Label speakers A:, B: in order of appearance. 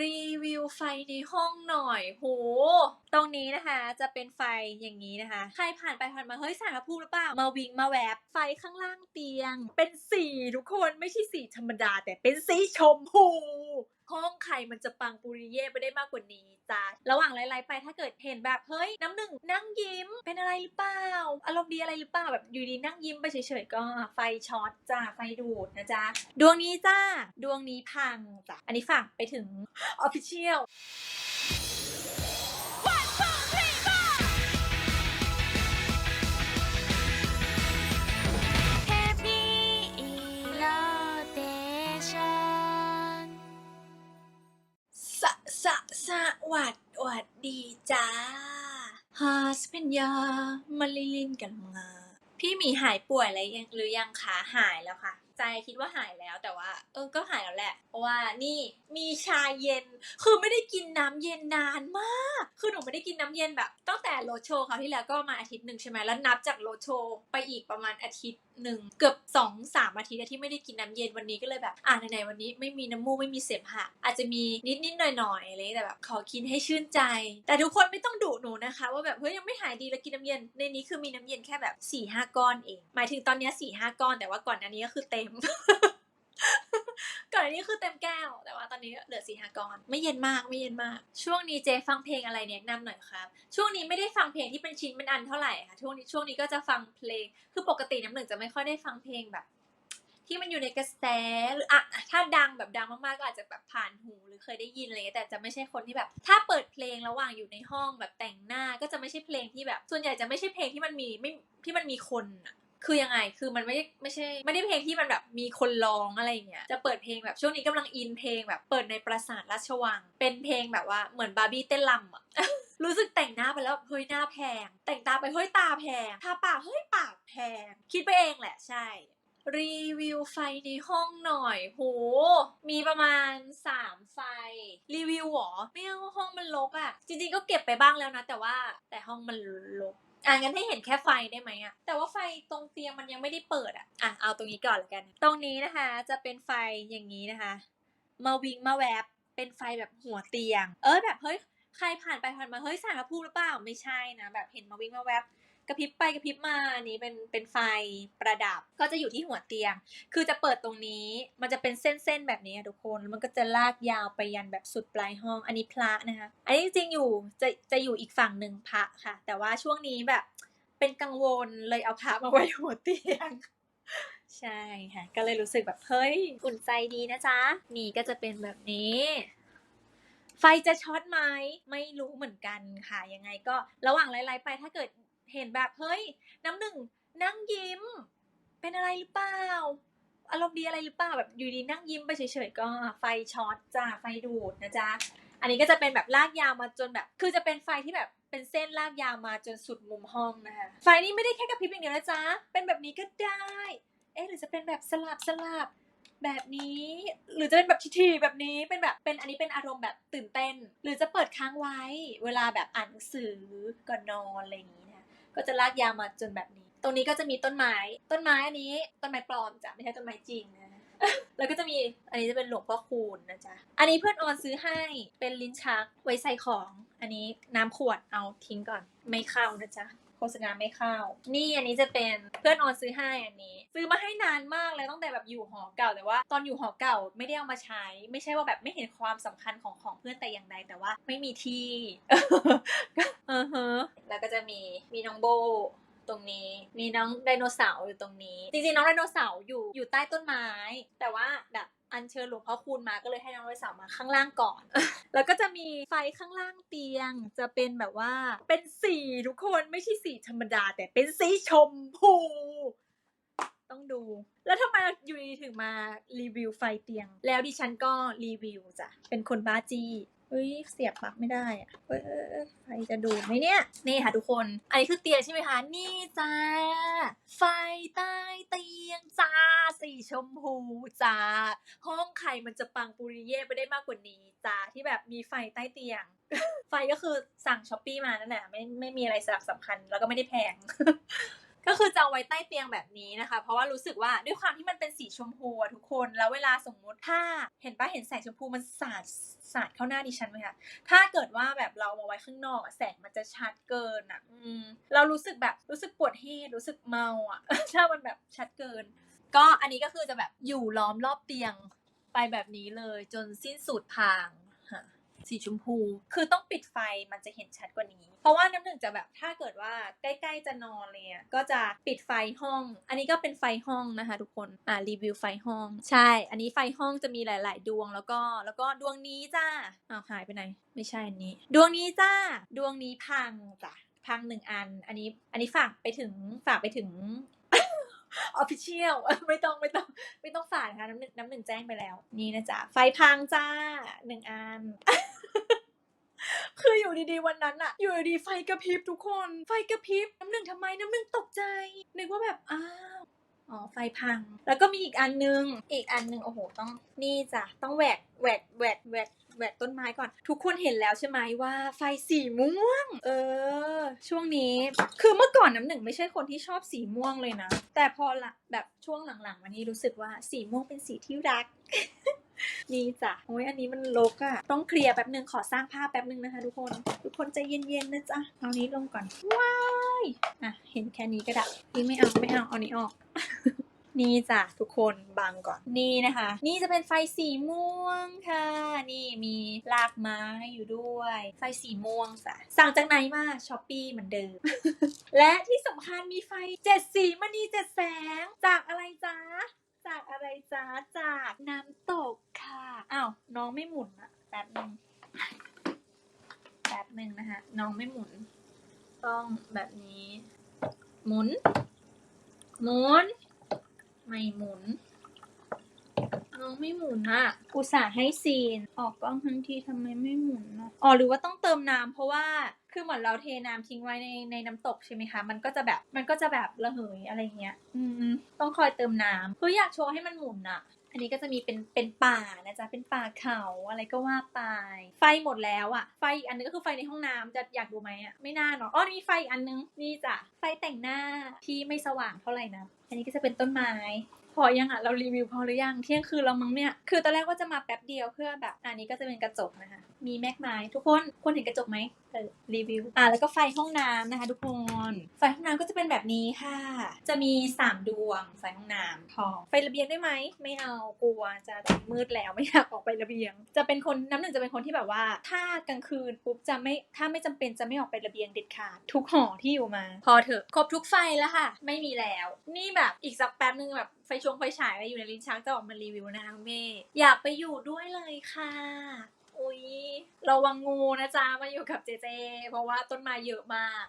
A: รีวิวไฟในห้องหน่อย โห ตรงนี้นะคะจะเป็นไฟอย่างนี้นะคะ ใครผ่านไปผ่านมา เฮ้ยสารภูมิหรือเปล่า มาวิงมาแวบ ไฟข้างล่างเตียง เป็นสีทุกคนไม่ใช่สีธรรมดาแต่เป็นสีชมพู ห้องใครมันจะปังปุริเย่ไปได้มากกว่านี้จ้าระหว่างไลฟ์ไปถ้าเกิดเห็นแบบเฮ้ยน้ำหนึ่งนั่งยิ้มเป็นอะไรหรือเปล่า อารมณ์ดีอะไรหรือเปล่าแบบอยู่ดีนั่งยิ้มไปเฉยๆก็ไฟช็อตจ้าไฟดูดนะจ๊ะดวงนี้จ้าดวงนี้พังจ้ะอันนี้ฝากไปถึง
B: อ
A: อฟฟิเชียล วัดหวัดดีจ้า ฮาสเพนยา มาลิลินกันงาพี่หมีหายป่วยอะไรยังหรือยังคะหายแล้วค่ะ ใจคิดว่าหายแล้วแต่ว่า เออก็หายแล้วแหละ เพราะว่านี่มีชาเย็น คือไม่ได้กินน้ำเย็นนานมาก คือหนูไม่ได้กินน้ำเย็นแบบตั้งแต่โรโชคราวที่แล้วก็มาอาทิตย์หนึ่งใช่ไหมแล้วนับจากโรโชไปอีกประมาณอาทิตย์หนึ่งเกือบสองสามอาทิตย์ที่ไม่ได้กินน้ำเย็นวันนี้ก็เลยแบบอ่าไหนๆวันนี้ไม่มีน้ำมูกไม่มีเสมหะอาจจะมีนิดนิดๆหน่อยหน่อยๆอะไรแต่แบบขอกินให้ชื่นใจ แต่ทุกคนไม่ต้องดุหนูนะคะ ว่าแบบเฮ้ยยังไม่หายดีแล้วกินน้ำเย็นในนี้คือมีน้ำเย็นแค่แบบ4ี่ห้าก้อนเอง หมายถึงตอนนี้สี่ห้าก้อนแต่ว่าก่อนอันนี้ก็คือเต็ม ก่อนอันนี้คือเต็มแก้ว แต่ว่าตอนนี้เหลือสี่ห้าก้อนไม่เย็นมากไม่เย็นมาก ช่วงนี้เจฟังเพลงอะไรแนะนำหน่อยครับ ช่วงนี้ไม่ได้ฟังเพลงที่เป็นชิ้นเป็นอันเท่าไหร่ค่ะ ช่วงนี้ช่วงนี้ก็จะฟังเพลง คือปกติน้ำหนึ่งจะไม่ค่อยได้ฟังเพลงแบบ ที่มันอยู่ในกระแสหรืออะถ้าดังแบบดังมากๆก็อาจจะแบบผ่านหูหรือเคยได้ยินอะไรเลยแต่จะไม่ใช่คนที่แบบ ถ้าเปิดเพลงระหว่างอยู่ในห้องแบบแต่งหน้า ก็จะไม่ใช่เพลงที่แบบ ส่วนใหญ่จะไม่ใช่เพลงที่มันมีไม่ที่มันมีคนอะ คือยังไงคือมันไม่ไม่ใช่ ไม่ได้เพลงที่มันแบบมีคนร้องอะไรเงี้ยจะเปิดเพลงแบบช่วงนี้กำลังอินเพลงแบบเปิดในปราสาทราชวัง เป็นเพลงแบบว่าเหมือนบาร์บี้เต้นรำอะรู้สึกแต่งหน้าไปแล้วเฮ้ยหน้าแพง แต่งตาไปเฮ้ยตาแพงทาปากเฮ้ยปากแพง คิดไปเองแหละใช่รีวิวไฟในห้องหน่อย โห มีประมาณ 3 ไฟ รีวิวหรอ ไม่เอาห้องมันรกอะ่ะ จริงๆก็เก็บไปบ้างแล้วนะ แต่ว่าแต่ห้องมันรก อะงั้นให้เห็นแค่ไฟได้ไหมอะแต่ว่าไฟตรงเตียงมันยังไม่ได้เปิดอะอะเอาตรงนี้ก่อนละกัน ตรงนี้นะคะ จะเป็นไฟอย่างนี้นะคะ มาวิงมาแวบเป็นไฟแบบหัวเตียง เออแบบเฮ้ยใครผ่านไปผ่านมาเฮ้ยสารพูดหรือเปล่าไม่ใช่นะแบบเห็นมาวิ่งมาแวบ กระพริบไปกระพริบมานี้เป็นเป็นไฟประดับก็จะอยู่ที่หัวเตียง คือจะเปิดตรงนี้มันจะเป็นเส้นๆแบบนี้ทุกคนแล้วมันก็จะลากยาวไปยันแบบสุดปลายห้อง อันนี้พระนะคะอันนี้จริงอยู่จะจะอยู่อีกฝั่งหนึ่งพระค่ะ แต่ว่าช่วงนี้แบบเป็นกังวลเลยเอาพระมาไว้หัวเตียงใช่ค่ะ ก็เลยรู้สึกแบบเฮ้ยอุ่นใจดีนะจ๊ะนี่ก็จะเป็นแบบนี้ ไฟจะช็อตไหมไม่รู้เหมือนกันค่ะ ยังไงก็ระหว่างไลฟ์ไปถ้าเกิด เห็นแบบเฮ้ยน้ำหนึ่งนั่งยิ้ม เป็นอะไรหรือเปล่าอารมณ์ดีอะไรหรือเปล่าแบบอยู่ดีนั่งยิ้มไปเฉยๆก็ไฟช็อตจ้าไฟดูดนะจ๊ะอันนี้ก็จะเป็นแบบลากยาวมาจนแบบ คือจะเป็นไฟที่แบบเป็นเส้นลากยาวมาจนสุดมุมห้องนะคะไฟนี้ไม่ได้แค่กระพริบอย่างเดียวนะจ๊ะเป็นแบบนี้ก็ได้ เอ๊ะหรือจะเป็นแบบสลับสลับแบบนี้ หรือจะเป็นแบบทีๆแบบนี้เป็นแบบเป็นอันนี้เป็นอารมณ์แบบตื่นเต้น หรือจะเปิดค้างไว้ เวลาแบบอ่านหนังสือก่อนนอนอะไรอย่างนี้ ก็จะลากยาวมาจนแบบนี้ ตรงนี้ก็จะมีต้นไม้ ต้นไม้อันนี้ ต้นไม้ปลอมจ้ะไม่ใช่ต้นไม้จริงนะแล้วก็จะมีอันนี้จะเป็นหลวงพ่อคูณนะจ๊ะ อันนี้เพื่อนออนซื้อให้เป็นลิ้นชักไว้ใส่ของ อันนี้น้ำขวดเอาทิ้งก่อนไม่เข้านะจ๊ะ ษณาไม่เข้า นี่อันนี้จะเป็นเพื่อนออนซื้อให้อันนี้ ซื้อมาให้นานมากเลยตั้งแต่แบบอยู่หอเก่า แต่ว่าตอนอยู่หอเก่าไม่ได้เอามาใช้ ไม่ใช่ว่าแบบไม่เห็นความสำคัญของของเพื่อนแต่อย่างใดแต่ว่าไม่มีที่อือฮะแล้วก็จะมีมีน้องโบตรงนี้มีน้องไดโนเสาร์อยู่ตรงนี้ จริงๆน้องไดโนเสาร์อยู่อยู่ใต้ต้นไม้ แต่ว่าแบบ อัญเชิญหลวงพ่อคูณมาก็เลยให้น้องไดโนเสาร์มาข้างล่างก่อน แล้วก็จะมีไฟข้างล่างเตียง จะเป็นแบบว่าเป็นสีทุกคนไม่ใช่สีธรรมดา แต่เป็นสีชมพู ต้องดู แล้วทำไมอยู่ดีๆถึงมารีวิวไฟเตียง แล้วดิฉันก็รีวิวจ้ะเป็นคนบ้าจี้ เฮ้ยเสียบปลั๊กไม่ได้อะเอ้ยเอ้ยเอ้ยไฟจะดูดไหมเนี่ย นี่ค่ะทุกคน อันนี้คือเตียงใช่ไหมคะ นี่จ้า ไฟใต้เตียงจ้า สีชมพูจ้า ห้องใครมันจะปังปุริเย่ไปได้มากกว่านี้จ้า ที่แบบมีไฟใต้เตียง ไฟก็คือสั่งช้อปปี้มานั่นแหละ ไม่ไม่มีอะไรสลักสำคัญ แล้วก็ไม่ได้แพง ก็คือจะเอาไว้ใต้เตียงแบบนี้นะคะ เพราะว่ารู้สึกว่าด้วยความที่มันเป็นสีชมพูอะทุกคน แล้วเวลาสมมุติถ้าเห็นปะเห็นแสงชมพูมันสาดสาดเข้าหน้าดิฉันไหมคะ ถ้าเกิดว่าแบบเรามาไว้ข้างนอกอะแสงมันจะชัดเกินอะอืมเรารู้สึกแบบรู้สึกปวดเฮดรู้สึกเมาอะถ้ามันแบบชัดเกิน ก็อันนี้ก็คือจะแบบอยู่ล้อมรอบเตียงไปแบบนี้เลยจนสิ้นสุดทางฮะ สีชมพู คือต้องปิดไฟมันจะเห็นชัดกว่านี้ เพราะว่าน้ำหนึ่งจะแบบถ้าเกิดว่าใกล้ ๆ จะนอนเลยอะก็จะปิดไฟห้อง อันนี้ก็เป็นไฟห้องนะคะ ทุกคนอ่ารีวิวไฟห้อง ใช่ อันนี้ไฟห้องจะมีหลาย ๆ ดวงแล้วก็แล้วก็ดวงนี้จ้าอ้าวหายไปไหน ไม่ใช่อันนี้ ดวงนี้จ้าดวงนี้พังจ้ะพังหนึ่งอัน อันนี้ อันนี้ฝากไปถึงฝากไปถึง ออฟฟิเชียลไม่ต้องไม่ต้องไม่ต้องฝากนะคะน้ำหนึ่งน้ำหนึ่งแจ้งไปแล้ว นี่นะจ๊ะ ไฟพังจ้าหนึ่งอันคืออยู่ดีๆวันนั้นอะอยู่ดีไฟกระพริบทุกคน ไฟกระพริบน้ำหนึ่งทำไมน้ำหนึ่งตกใจ นึกว่าแบบอ้าวอ๋อไฟพัง แล้วก็มีอีกอันนึง อีกอันนึงโอ้โหต้องนี่จ้ะต้องแหวกแหวกแหวกแหวก แหวกต้นไม้ก่อน ทุกคนเห็นแล้วใช่ไหมว่า ไฟสีม่วง เออ ช่วงนี้ คือเมื่อก่อนน้ำหนึ่งไม่ใช่คนที่ชอบสีม่วงเลยนะ แต่พอละแบบช่วงหลังๆมานี้รู้สึกว่าสีม่วงเป็นสีที่รักนี่จ้ะโอ้ยอันนี้มันลกอะ่ะ ต้องเคลียร์แป๊บนึงขอสร้างภาพแป๊บนึงนะคะทุกคน ทุกคนใจเย็นๆนะจ๊ะ เอานี้ลงก่อน ว้าย อะ เห็นแค่นี้ก็ได้นี่ไม่เอาไม่เอา เอานี้ออก นี่จ้ะทุกคนบังก่อนนี่นะคะ นี่จะเป็นไฟสีม่วงค่ะ นี่มีลากไม้อยู่ด้วย ไฟสีม่วงจ้ะสั่งจากไหนมาช้อปปี้เหมือนเดิม และที่สำคัญมีไฟเจ็ดสีมณีเจ็ดแสงจากอะไรจ๊ะจากอะไรจ๊ะจากน้ำตกค่ะอ้าวน้องไม่หมุนอะแป๊บหนึ่งแป๊บหนึ่งนะคะน้องไม่หมุน ต้องแบบนี้ หมุน หมุน ไม่หมุน น้องไม่หมุนอะอุตส่าห์ให้ซีน ออกกล้องทั้งทีทำไมไม่หมุนอะอ๋อหรือว่าต้องเติมน้ำเพราะว่าคือเหมือนเราเทน้ำทิ้งไว้ในในน้ำตกใช่ไหมคะ มันก็จะแบบมันก็จะแบบระเหยอะไรเงี้ย อืม ต้องคอยเติมน้ำคืออยากโชว์ให้มันหมุนอะ อันนี้ก็จะมีเป็นเป็นป่านะจ๊ะเป็นป่าเขาอะไรก็ว่าไป ไฟหมดแล้วอะไฟอีกอันนึงก็คือไฟในห้องน้ำจะอยากดูไหมอะไม่น่าเนาะอ๋อนี่ไฟอีกอันนึงนี่จ้ะไฟแต่งหน้าที่ไม่สว่างเท่าไหร่นะอันนี้ก็จะเป็นต้นไม้พอยังอะเรารีวิวพอหรือยังเที่ยงคืนเรามั้งเนี่ยคือตอนแรกว่าจะมาแป๊บเดียวเพื่อแบบอันนี้ก็จะเป็นกระจกนะคะ มีแม็กไม้ทุกคนคนเห็นกระจกไหมเออรีวิวอ่าแล้วก็ไฟห้องน้ำนะคะทุกคนไฟห้องน้ำก็จะเป็นแบบนี้ค่ะ จะมีสามดวงไฟห้องน้ำพองไประเบียงได้ไหมไม่เอากลัวจะมืดแล้วไม่อยากออกไประเบียง จะเป็นคนน้ำหนึ่งจะเป็นคนที่แบบว่า ถ้ากลางคืนปุ๊บจะไม่ถ้าไม่จำเป็นจะไม่ออกไประเบียงเด็ดขาดทุกหอที่อยู่มา พอเถอะครบทุกไฟแล้วค่ะ ไม่มีแล้ว นี่แบบอีกสักแป๊บนึงแบบไฟชงไฟฉายอะไรอยู่ในลิ้นชักจะออกมารีวิวนะคะเมย์อยากไปอยู่ด้วยเลยค่ะ อุ้ยระวังงูนะจ๊ะมาอยู่กับเจเจ เพราะว่าต้นไม้เยอะมาก